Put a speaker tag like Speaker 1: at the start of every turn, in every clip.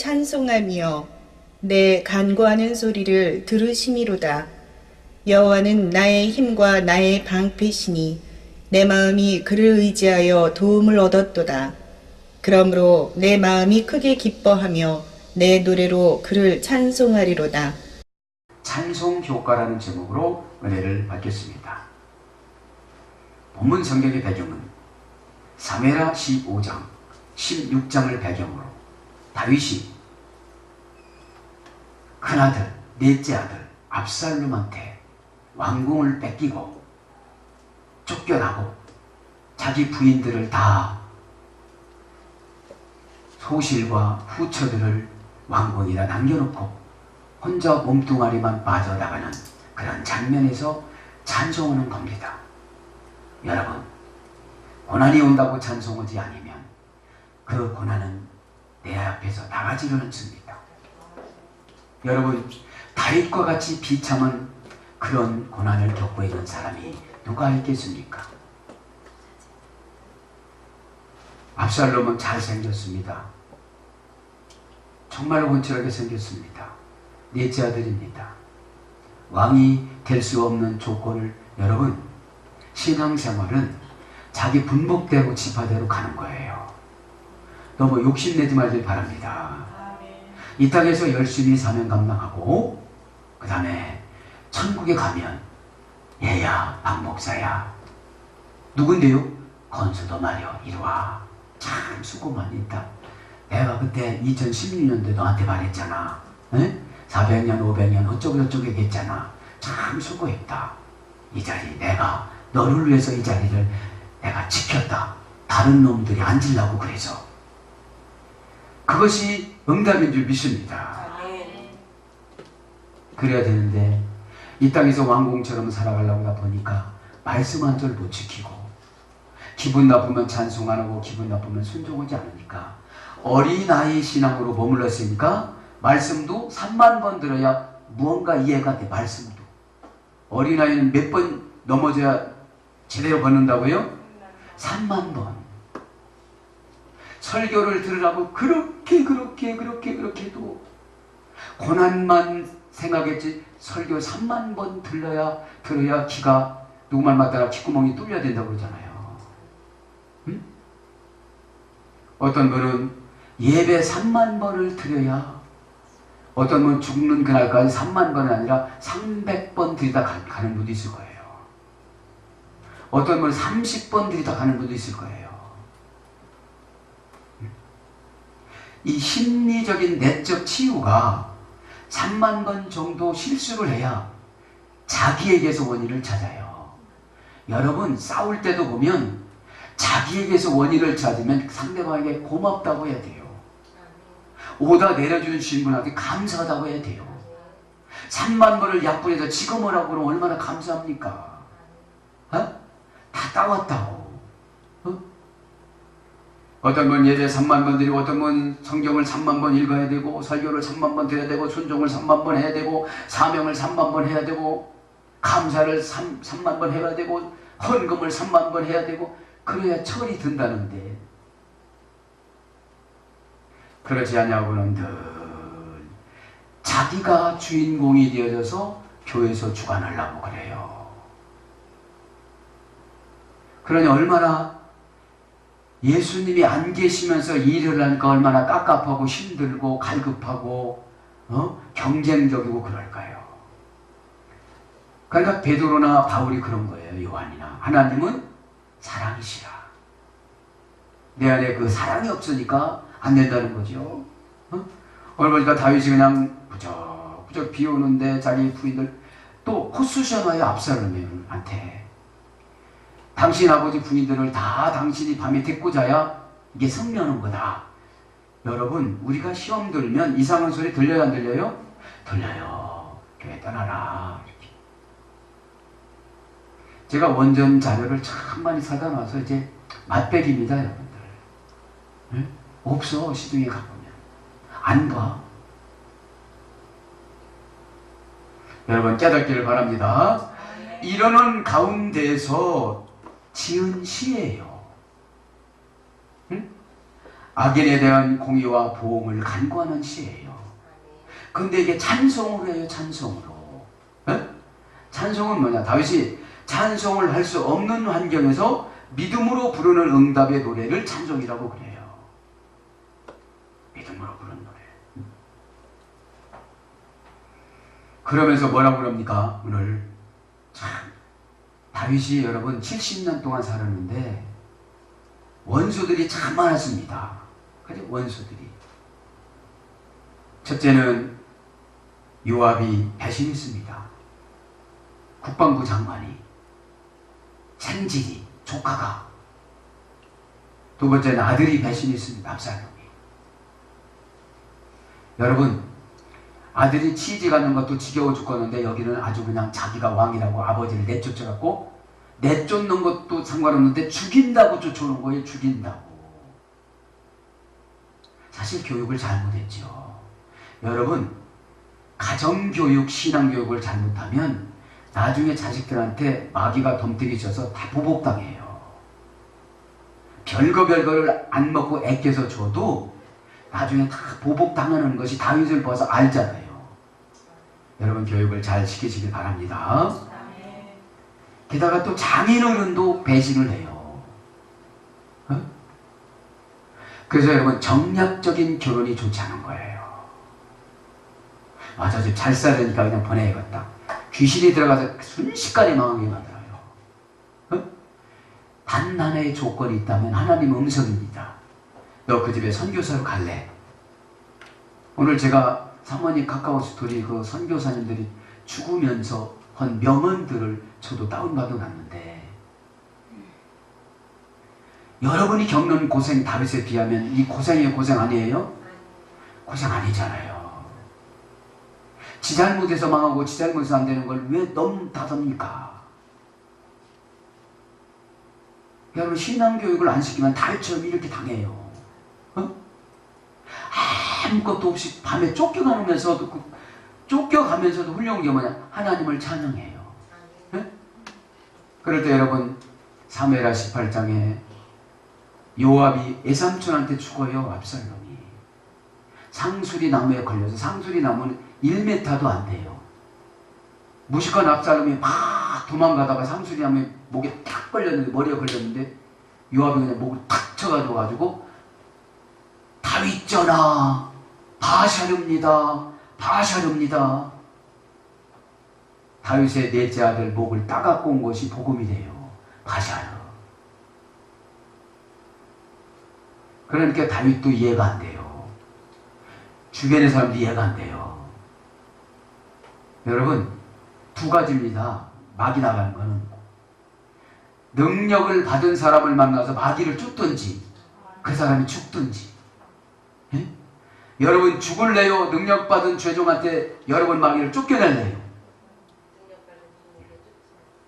Speaker 1: 찬송하며 내 간구하는 소리를 들으심이로다. 여호와는 나의 힘과 나의 방패시니 내 마음이 그를 의지하여 도움을 얻었도다. 그러므로 내 마음이 크게 기뻐하며 내 노래로 그를 찬송하리로다.
Speaker 2: 찬송 효과라는 제목으로 은혜를 받겠습니다. 본문 성경의 배경은 사메라 15장, 16장을 배경으로 다윗이 큰아들, 넷째 아들 압살롬한테 왕궁을 뺏기고 쫓겨나고 자기 부인들을 다 소실과 후처들을 왕궁이라 남겨놓고 혼자 몸뚱아리만 빠져나가는 그런 장면에서 찬송하는 겁니다. 여러분, 고난이 온다고 찬송하지 않으면 그 고난은 내 앞에서 나가지를 않습니다. 여러분, 다윗과 같이 비참한 그런 고난을 겪고 있는 사람이 누가 있겠습니까? 압살롬은 잘생겼습니다. 정말 원철하게 생겼습니다. 넷째 아들입니다. 왕이 될 수 없는 조건을 여러분 신앙생활은 자기 분복대로 지파대로 가는 거예요. 너무 욕심내지 말길 바랍니다. 이 땅에서 열심히 사명 감당하고 그 다음에 천국에 가면 얘야 박 목사야 누군데요? 건수도 말이여 이리와 참 수고 많이 했다. 내가 그때 2016년도에 너한테 말했잖아. 에? 400년, 500년 어쩌고저쩌고 얘기했잖아. 참 수고했다. 이 자리 내가 너를 위해서 이 자리를 내가 지켰다. 다른 놈들이 앉으려고 그래서. 그것이 응답인 줄 믿습니다. 그래야 되는데 이 땅에서 왕궁처럼 살아가려고 보니까 말씀 한 절 못 지키고 기분 나쁘면 찬송 안 하고 기분 나쁘면 순종하지 않으니까 어린아이 신앙으로 머물렀으니까 말씀도 3만 번 들어야 무언가 이해가 돼 말씀도 어린아이는 몇 번 넘어져야 제대로 받는다고요? 3만 번 설교를 들으라고 그렇게 그렇게 그렇게 그렇게 해도 고난만 생각했지 설교 3만 번 들려야 들어야 귀가 누구 말 맞다가 귓구멍이 뚫려야 된다고 그러잖아요 응? 어떤 분은 예배 3만 번을 드려야 어떤 분은 죽는 그날까지 3만 번이 아니라 300번 드리다 가- 가는 분도 있을 거예요. 어떤 분은 30번 드리다 가는 분도 있을 거예요. 이 심리적인 내적 치유가 3만 번 정도 실수를 해야 자기에게서 원인을 찾아요. 여러분 싸울 때도 보면 자기에게서 원인을 찾으면 상대방에게 고맙다고 해야 돼요. 오다 내려주신 분한테 감사하다고 해야 돼요. 3만 번을 약분해서 지금 오라고 그러면 얼마나 감사합니까? 어? 다 따왔다고. 어? 어떤 분 예배 3만 번 드리고 어떤 분 성경을 3만 번 읽어야 되고 설교를 3만 번 드려야 되고 순종을 3만 번 해야 되고 사명을 3만 번 해야 되고 감사를 3, 3만 번 해야 되고 헌금을 3만 번 해야 되고 그래야 철이 든다는데 그렇지 않냐고는 늘 자기가 주인공이 되어져서 교회에서 주관하려고 그래요. 그러니 얼마나 예수님이 안 계시면서 일을 하니까 얼마나 깝깝하고 힘들고 갈급하고 어? 경쟁적이고 그럴까요? 그러니까 베드로나 바울이 그런 거예요. 요한이나 하나님은 사랑이시라. 내 안에 그 사랑이 없으니까 안 된다는 거죠. 어? 보니까 다윗이 그냥 부적부적 비 오는데 자기 부인들 또 코수셔나요 압살롬한테 당신 아버지 부인들을 다 당신이 밤에 데리고 자야 이게 성려는 거다. 여러분 우리가 시험 들면 이상한 소리 들려요 안 들려요? 들려요. 교회 떠나라. 이렇게. 제가 원전 자료를 참 많이 사다 놔서 이제 맛백입니다 여러분들. 응? 없어 시중에 가보면 안 봐. 여러분 깨닫기를 바랍니다. 이러는 가운데서 지은 시예요. 응? 악인에 대한 공의와 보응을 간구하는 시예요. 근데 이게 찬송으로 해요, 찬송으로. 에? 찬송은 뭐냐? 다윗이 찬송을 할 수 없는 환경에서 믿음으로 부르는 응답의 노래를 찬송이라고 그래요. 믿음으로 부르는 노래. 그러면서 뭐라고 그럽니까? 오늘 참 다윗이 여러분 70년 동안 살았는데 원수들이 참 많았습니다. 그죠? 원수들이. 첫째는 요압이 배신했습니다. 국방부 장관이 생질이 조카가 두 번째는 아들이 배신했습니다. 압살롬이. 여러분 아들이 취직 하는 것도 지겨워 죽겠는데 여기는 아주 그냥 자기가 왕이라고 아버지를 내쫓아갖고 내쫓는 것도 상관없는데 죽인다고 쫓아오는 거예요. 죽인다고. 사실 교육을 잘못했죠. 여러분 가정교육, 신앙교육을 잘못하면 나중에 자식들한테 마귀가 덤태기 쳐서 다 보복당해요. 별거 별거를 안 먹고 애껴서 줘도 나중에 다 보복당하는 것이 다윗을 봐서 알잖아요. 여러분 교육을 잘 시키시길 바랍니다. 게다가 또 장인어른도 배신을 해요. 어? 그래서 여러분 정략적인 결혼이 좋지 않은 거예요. 맞아, 잘 살으니까 그냥 보내야겠다. 귀신이 들어가서 순식간에 망하게 만들어요. 어? 단 하나의 조건이 있다면 하나님 음성입니다. 너 그 집에 선교사로 갈래? 오늘 제가 사모님 가까워서 둘이 그 선교사님들이 죽으면서 한 명언들을 저도 다운받아 놨는데 여러분이 겪는 고생 다윗에 비하면 이 고생이 고생 아니에요? 고생 아니잖아요. 지 잘못에서 망하고 지 잘못에서 안 되는 걸왜 넘다섭니까? 여러분 신앙교육을 안 시키면 다윗처럼 이렇게 당해요. 어? 아무것도 없이 밤에 쫓겨가면서도 그- 쫓겨가면서도 훌륭한 게 뭐냐? 하나님을 찬양해요. 네? 그럴 때 여러분 사무엘하 18장에 요압이 애삼촌한테 죽어요 압살롬이 상수리 나무에 걸려서 상수리 나무는 1m도 안 돼요. 무식한 압살롬이 막 도망가다가 상수리 나무에 목에 탁 걸렸는데 머리에 걸렸는데 요압이 그냥 목을 탁 쳐가지고 가지고 다윗 전하 바샤릅니다 바샤릅니다. 다윗의 넷째 아들 목을 따갖고 온 것이 복음이 돼요. 바샤르. 그러니까 다윗도 이해가 안 돼요. 주변의 사람도 이해가 안 돼요. 여러분 두 가지입니다. 막이 나가는 거는. 능력을 받은 사람을 만나서 마귀를 쫓든지 그 사람이 죽든지. 예? 여러분 죽을래요? 능력받은 죄종한테 여러분 마귀를 쫓겨낼래요?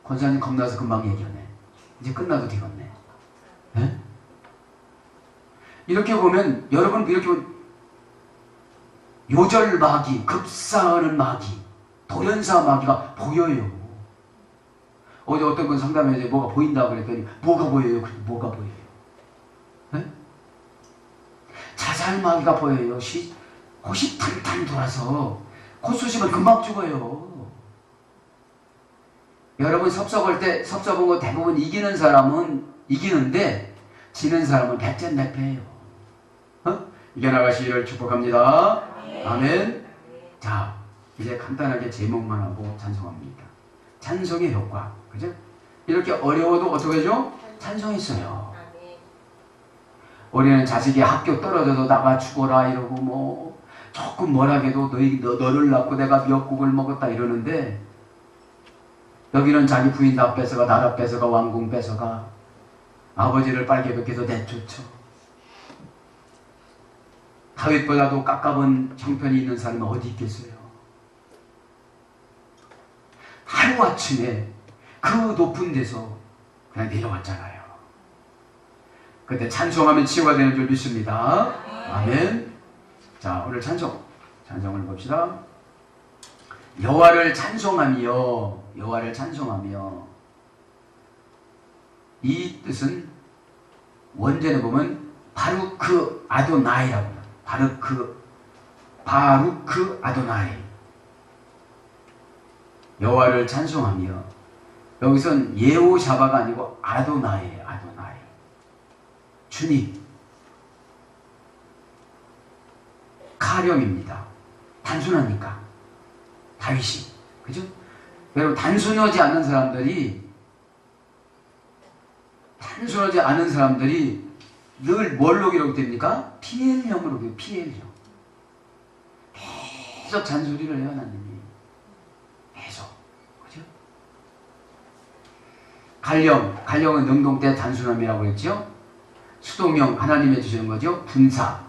Speaker 2: 권사님 겁나서 금방 얘기하네 이제 끝나도 되겠네 예? 이렇게 보면 여러분 이렇게 보면 요절 마귀 급사하는 마귀 돌연사 마귀가 보여요 어제 어떤 분 상담에 이제 뭐가 보인다고 그랬더니 뭐가 보여요? 뭐가 보여요? 네? 자 살 마귀가 보여요. 시, 호시탄탄 돌아서 코 쑤시면 금방 죽어요. 여러분 섭섭할 때 섭섭한 거 대부분 이기는 사람은 이기는데 지는 사람은 백전백패예요. 어? 이겨나가시기를 축복합니다. 아멘. 자 이제 간단하게 제목만 하고 찬송합니다. 찬송의 효과. 그죠? 이렇게 어려워도 어떻게 하죠? 찬송했어요. 우리는 자식이 학교 떨어져도 나가 죽어라 이러고 뭐 조금 뭐라해도 너희 너, 너를 낳고 내가 미역국을 먹었다 이러는데 여기는 자기 부인 다 뺏어가 나라 뺏어가 왕궁 뺏어가 아버지를 빨개 벗겨서 내쫓죠. 다윗보다도 깝깝한 형편이 있는 사람은 어디 있겠어요? 하루아침에 그 높은 데서 그냥 내려왔잖아요. 그때 찬송하면 치유가 되는 줄 믿습니다. 아멘. 자, 오늘 찬송. 찬송을 봅시다. 여호와를 찬송하며 여호와를 찬송하며 이 뜻은 원제는 보면 그 아도나이라고 합니다. 바로 그 아도나이 여호와를 찬송하며 여기선 예호샤바가 아니고 아도나이에요. 아도나이 주님 카령입니다. 단순하니까 다윗이 그죠? 여러분 단순하지 않는 사람들이 단순하지 않은 사람들이 늘 뭘로 기록됩니까? PL형으로 기록 PL형 계속 잔소리를 해요 하나님이 계속 그죠? 갈령 갈령은 능동 때 단순함이라고 그랬죠? 수동형 하나님이 주시는 거죠? 분사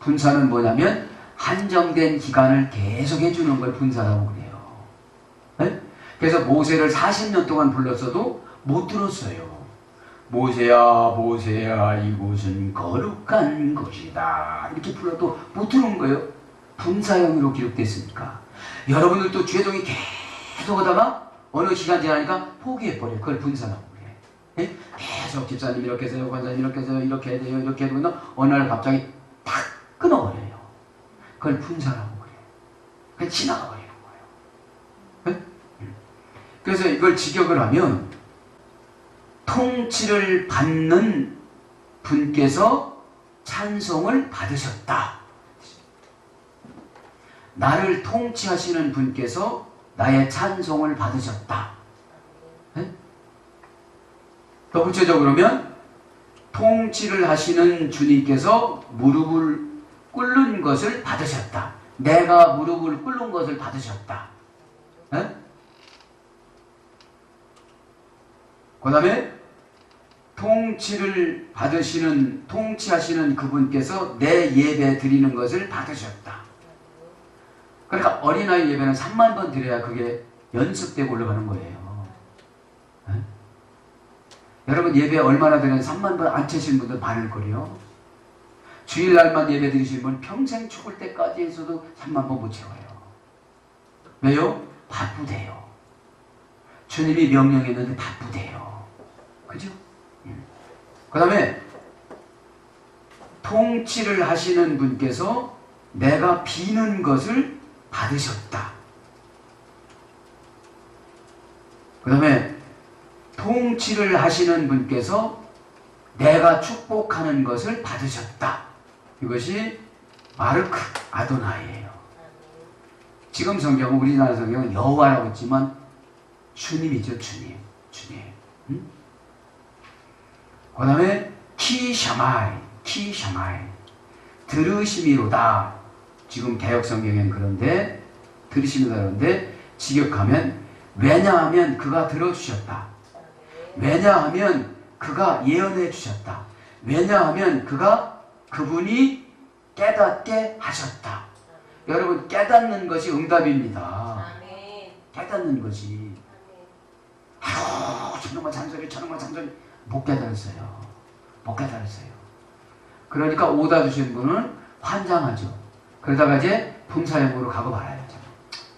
Speaker 2: 분사는 뭐냐면 한정된 기간을 계속 해주는 걸 분사라고 그래요. 네? 그래서 모세를 40년 동안 불렀어도 못 들었어요. 모세야, 모세야, 이곳은 거룩한 곳이다. 이렇게 불러도 못 들은 거예요. 분사형으로 기록됐으니까. 여러분들도 죄종이 계속 하다가 어느 시간 지나니까 포기해버려요. 그걸 분사라고? 계속 집사님 이렇게 해서요, 관사님 이렇게 해서요, 이렇게 해야 돼요, 이렇게 되면 어느 날 갑자기 탁 끊어버려요. 그걸 분사라고 그래요. 그냥 지나가 버리는 거예요. 네? 그래서 이걸 직역을 하면 통치를 받는 분께서 찬송을 받으셨다. 나를 통치하시는 분께서 나의 찬송을 받으셨다. 네? 더 구체적으로 면 통치를 하시는 주님께서 무릎을 꿇는 것을 받으셨다. 내가 무릎을 꿇는 것을 받으셨다. 그 다음에 통치를 받으시는, 통치하시는 그분께서 내 예배 드리는 것을 받으셨다. 그러니까 어린아이 예배는 3만 번 드려야 그게 연습되고 올라가는 거예요. 에? 여러분 예배 얼마나 드리는 3만 번 안 채신 분들 많을 거예요. 주일날만 예배 드리신 분 평생 죽을 때까지 해서도 3만 번 못 채워요. 왜요? 바쁘대요. 주님이 명령했는데 바쁘대요. 그죠? 그 다음에 통치를 하시는 분께서 내가 비는 것을 받으셨다. 그 다음에 통치를 하시는 분께서 내가 축복하는 것을 받으셨다. 이것이 마르크 아도나이에요. 지금 성경은 우리나라 성경은 여호와라고 했지만 주님이죠, 주님. 주님. 응? 그 다음에 키샤마이, 키샤마이. 들으심이로다. 지금 개혁 성경에는 그런데 들으심이다 그런데 직역하면 왜냐하면 그가 들어주셨다. 왜냐하면 그가 예언해 주셨다. 왜냐하면 그가 그분이 깨닫게 하셨다. 여러분 깨닫는 것이 응답입니다. 깨닫는 것이 아유 저놈의 잔소리 저놈의 잔소리 못 깨달았어요. 못 깨달았어요. 그러니까 오다 주신 분은 환장하죠. 그러다가 이제 분사형으로 가고 말아요.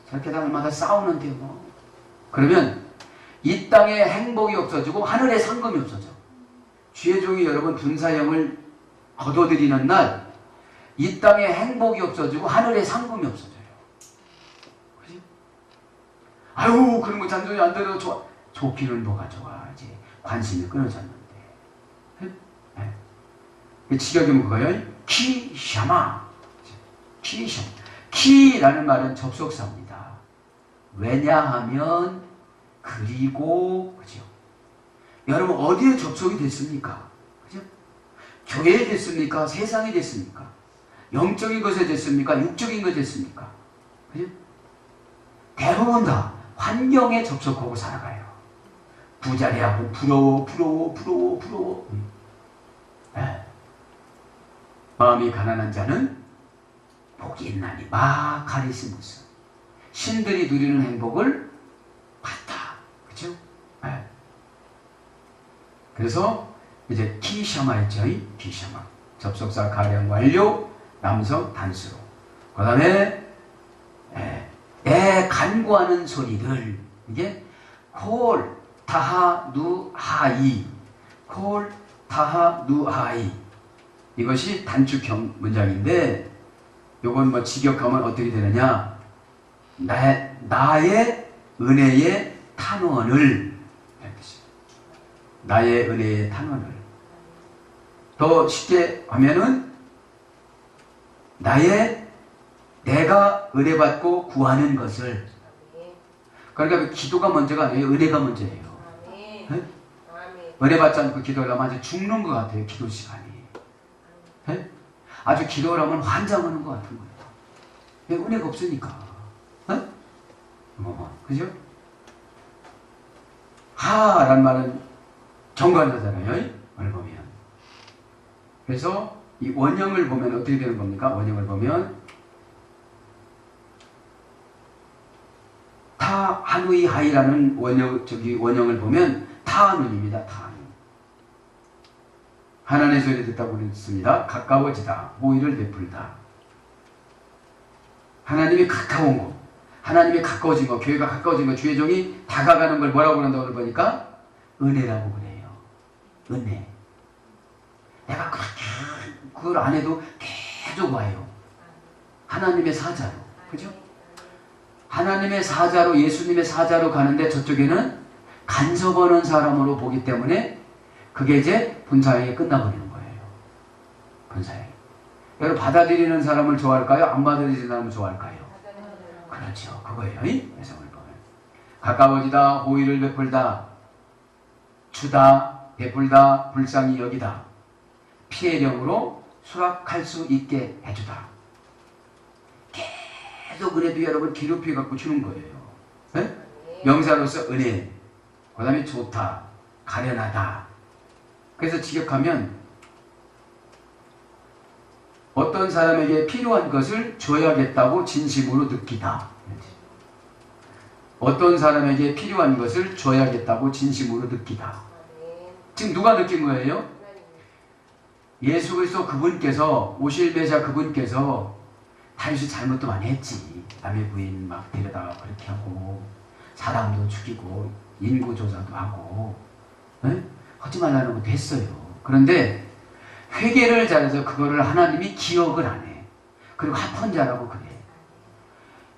Speaker 2: 저렇게 달마다 싸우는데 뭐. 그러면 이 땅에 행복이 없어지고 하늘에 상금이 없어져. 주의 종이 여러분 분사형을 거둬들이는 날 이 땅에 행복이 없어지고 하늘에 상금이 없어져요. 그지? 아유 그런 거 잔소리 안 들어 좋아. 좋기는 뭐가 좋아 이제 관심이 끊어졌는데. 네. 네. 직역이 뭐가요? 키샤마. 키샤. 키라는 말은 접속사입니다. 왜냐하면 그리고 그죠? 여러분 어디에 접속이 됐습니까? 그죠? 교회에 됐습니까? 세상에 됐습니까? 영적인 것에 됐습니까? 육적인 것에 됐습니까? 그죠? 대부분 다 환경에 접속하고 살아가요. 부자리하고 부러워, 부러워, 부러워, 부러워. 네. 마음이 가난한 자는 복이 있나니 마 카리스무스. 신들이 누리는 행복을? 네. 그래서 이제 키샤마 했죠. 키샤마. 접속사 가령 완료, 남성 단수로. 그 다음에 내 간구하는 소리를 이게 콜 타하 누 하이 콜 타하 누 하이 이것이 단축형 문장인데 요건 뭐 직역하면 어떻게 되느냐? 나의, 나의 은혜의 탄원을. 나의 은혜의 탄원을 더 쉽게 하면은 나의 내가 은혜 받고 구하는 것을 그러니까 기도가 먼저가 아니에요. 은혜가 먼저예요. 네?
Speaker 3: 아멘.
Speaker 2: 은혜 받지 않고 기도를 하면 아주 죽는 것 같아요. 기도 시간이. 예? 아주 기도를 하면 환장하는 것 같은 거예요. 왜 은혜가 없으니까. 예? 뭐, 그죠? 하라는 말은 정관자잖아요. 오늘 보면. 그래서 이 원형을 보면 어떻게 되는 겁니까? 원형을 보면 타 한의 하이라는 원형 저기 원형을 보면 타한운입니다. 타한운. 하나님의 소리 듣다고 그랬습니다. 가까워지다. 호의를 베풀다. 하나님이 가까운 거. 하나님이 가까워진 거. 교회가 가까워진 거. 주의 종이 다가가는 걸 뭐라고 그런다고 오늘 보니까 은혜라고 그래요. 은혜. 내가 그렇게 그걸 안 해도 계속 와요. 하나님의 사자로. 그죠? 하나님의 사자로 예수님의 사자로 가는데 저쪽에는 간섭하는 사람으로 보기 때문에 그게 이제 분사형이 끝나버리는 거예요. 분사형. 여러분 받아들이는 사람을 좋아할까요? 안 받아들이는 사람을 좋아할까요? 그렇죠. 그거예요. 이? 그래서 오늘 보면 가까워지다, 호의를 베풀다, 주다, 베풀다, 불쌍히 여기다, 피해령으로 수락할 수 있게 해주다. 계속 그래도 여러분 기록해 갖고 주는 거예요. 네? 명사로서 은혜, 그 다음에 좋다, 가련하다. 그래서 직역하면 어떤 사람에게 필요한 것을 줘야겠다고 진심으로 느끼다. 어떤 사람에게 필요한 것을 줘야겠다고 진심으로 느끼다. 지금 누가 느낀 거예요? 예수 그리스도 그분께서 오실 메시아 그분께서 다윗이 잘못도 많이 했지. 남의 부인 막 데려다가 그렇게 하고 사람도 죽이고 인구 조사도 하고 에? 하지 말라는 것도 했어요. 그런데 회개를 잘해서 그거를 하나님이 기억을 안 해. 그리고 합헌자라고 그래.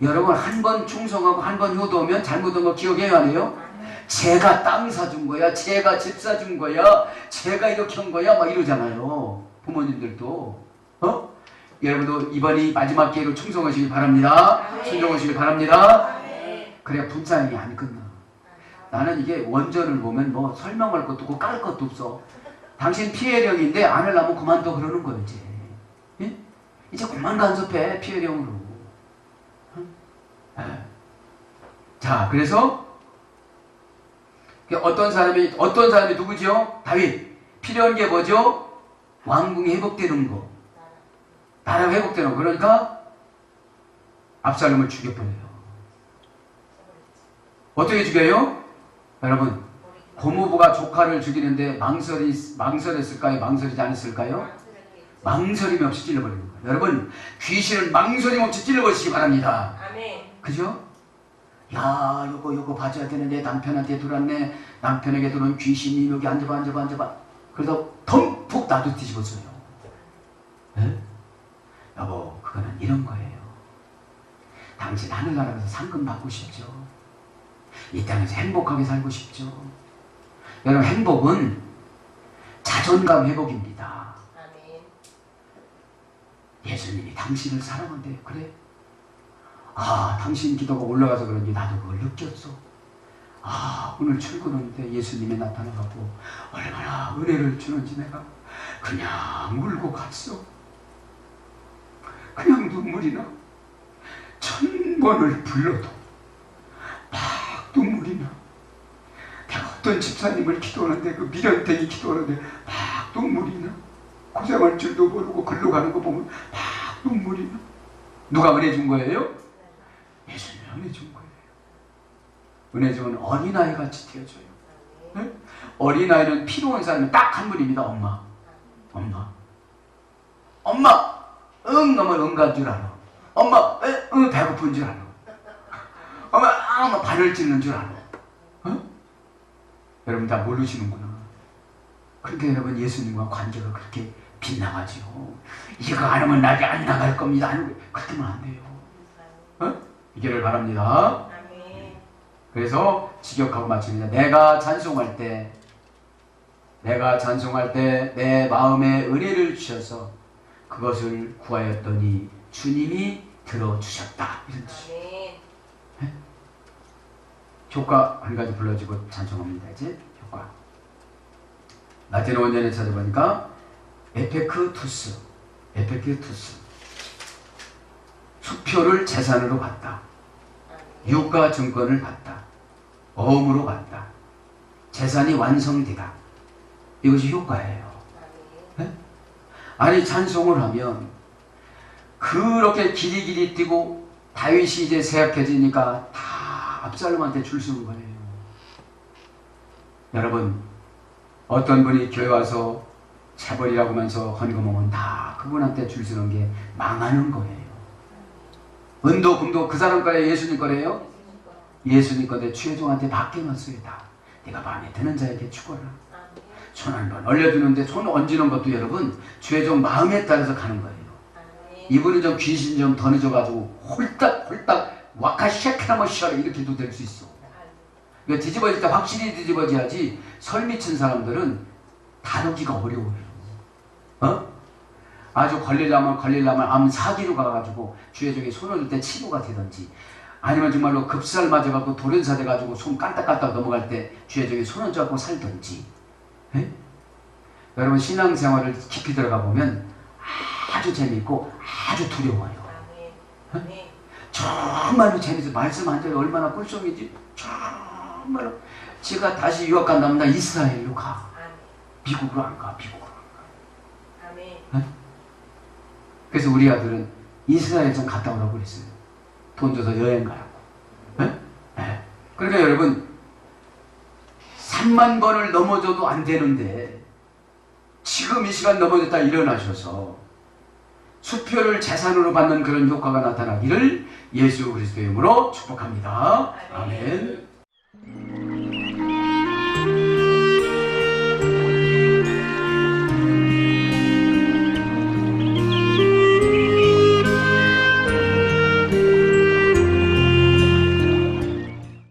Speaker 2: 여러분 한 번 충성하고 한 번 효도하면 잘못한 거 기억해야 안 해요? 제가 땅 사준 거야, 제가 집 사준 거야, 제가 이렇게 한 거야, 막 이러잖아요. 부모님들도. 어? 여러분도 이번이 마지막 기회로 충성하시길 바랍니다. 순종하시길 바랍니다. 그래야 분사형이 안 끝나. 나는 이게 원전을 보면 뭐 설명할 것도 없고 깔 것도 없어. 당신 피해령인데 안 하려면 그만둬 그러는 이제. 예? 이제 그만 간섭해, 피해령으로. 응? 예. 자, 그래서 어떤 사람이 어떤 사람이 누구죠? 다윗. 필요한 게 뭐죠? 왕궁이 회복되는 거. 나라가 회복되는 거. 그러니까 압살롬을 죽여버려요. 어떻게 죽여요? 여러분, 고모부가 조카를 죽이는데 망설이 망설였을까요? 망설이지 않았을까요? 망설임 없이 찔러버리는 거예요. 여러분, 귀신을 망설임 없이 찔러버리시기 바랍니다.
Speaker 3: 아멘.
Speaker 2: 그죠? 야, 요거 요거 봐줘야 되는데 남편한테 들어왔네. 남편에게 들어온 귀신이 여기 앉아봐 앉아봐 앉아봐. 그래서 덤푹 나도 뒤집어져요. 예? 여보, 그거는 이런 거예요. 당신 하늘나라에서 상금 받고 싶죠? 이 땅에서 행복하게 살고 싶죠? 여러분, 행복은 자존감 회복입니다.
Speaker 3: 아멘.
Speaker 2: 예수님이 당신을 사랑한대요. 그래? 아, 당신 기도가 올라가서 그런지 나도 그걸 느꼈어. 아, 오늘 출근하는데 예수님이 나타나갖고 얼마나 은혜를 주는지 내가 그냥 울고 갔어. 그냥 눈물이 나. 천 번을 불러도 막 눈물이 나. 내가 어떤 집사님을 기도하는데 그 미련탱이 기도하는데 막 눈물이 나. 고생할 줄도 모르고 글로 가는 거 보면 막 눈물이 나. 누가 은혜 준 거예요? 예수님이 은혜 준 거예요. 은혜 주면 어린아이 같이 되어줘요. 네? 어린아이는 필요한 사람이 딱 한 분입니다. 엄마. 엄마. 엄마! 응 하면 응간 줄 알아. 엄마! 에, 응 배고픈 줄 알아. 엄마! 아, 막 발을 찢는 줄 알아. 어? 여러분 다 모르시는구나. 그러니까 여러분 예수님과 관계가 그렇게 빗나가지요. 이거 안 하면 나게 안 나갈 겁니다. 안, 그렇게 하면 안 돼요. 어? 이기를 바랍니다. 그래서 직역하고 마칩니다. 내가 찬송할 때, 내가 찬송할 때 내 마음에 은혜를 주셔서 그것을 구하였더니 주님이 들어주셨다. 이런 뜻이에요.
Speaker 3: 아멘.
Speaker 2: 효과 한 가지 불러주고 찬송합니다. 이제 효과. 라틴 원전에 찾아보니까 에페크투스, 에페크투스. 수표를 재산으로.
Speaker 3: 아멘.
Speaker 2: 유가 증권을 받다. 어음으로 받다. 재산이 완성되다. 이것이 효과예요.
Speaker 3: 아멘.
Speaker 2: 아니 찬송을 하면 그렇게 길이 길이 뛰고 다윗이 이제 세약해지니까 다 압살롬한테 줄 서는 거예요. 여러분 어떤 분이 교회 와서 재벌이라고 하면서 헌금하면 다 그분한테 줄 서는 게 망하는 거예요. 은도 금도 그 사람 거예요? 예수님 거래요? 예수님 건데 최종한테 맡겨놨어요 다. 내가 마음에 드는 자에게 주거라. 손 한번 올려주는데 손 얹는 것도 여러분 최종 마음에 따라서 가는 거예요. 이분은 좀 귀신 좀 더 늦어가지고 홀딱 홀딱 와카시아크라마 시아라 이렇게도 될 수 있어. 이거 뒤집어질 때 확실히 뒤집어져야지 설 미친 사람들은 다루기가 어려워요. 어? 아주 걸리려면 걸리려면 암 사기로 가가지고 주의 종에 손을 들때 치료가 되든지 아니면 정말로 급살 맞아갖고 돌연사 돼가지고 손 깐딱깐딱 넘어갈 때 주의 종에 손을 잡고 살든지 예? 여러분 신앙생활을 깊이 들어가 보면 아주 재미있고 아주 두려워요.
Speaker 3: 아멘. 아멘.
Speaker 2: 정말로 재밌어. 말씀 한 절이 얼마나 꿀송이지. 정말로. 제가 다시 유학 간다면 나 이스라엘로 가.
Speaker 3: 아멘.
Speaker 2: 미국으로 안 가. 미국으로.
Speaker 3: 아멘.
Speaker 2: 그래서 우리 아들은 이스라엘 좀 갔다 오라고 그랬어요. 돈 줘서 여행 가라고. 네? 네. 그러니까 여러분 3만 번을 넘어져도 안 되는데 지금 이 시간 넘어졌다 일어나셔서 수표를 재산으로 받는 그런 효과가 나타나기를 예수 그리스도의 이름으로 축복합니다. 아멘.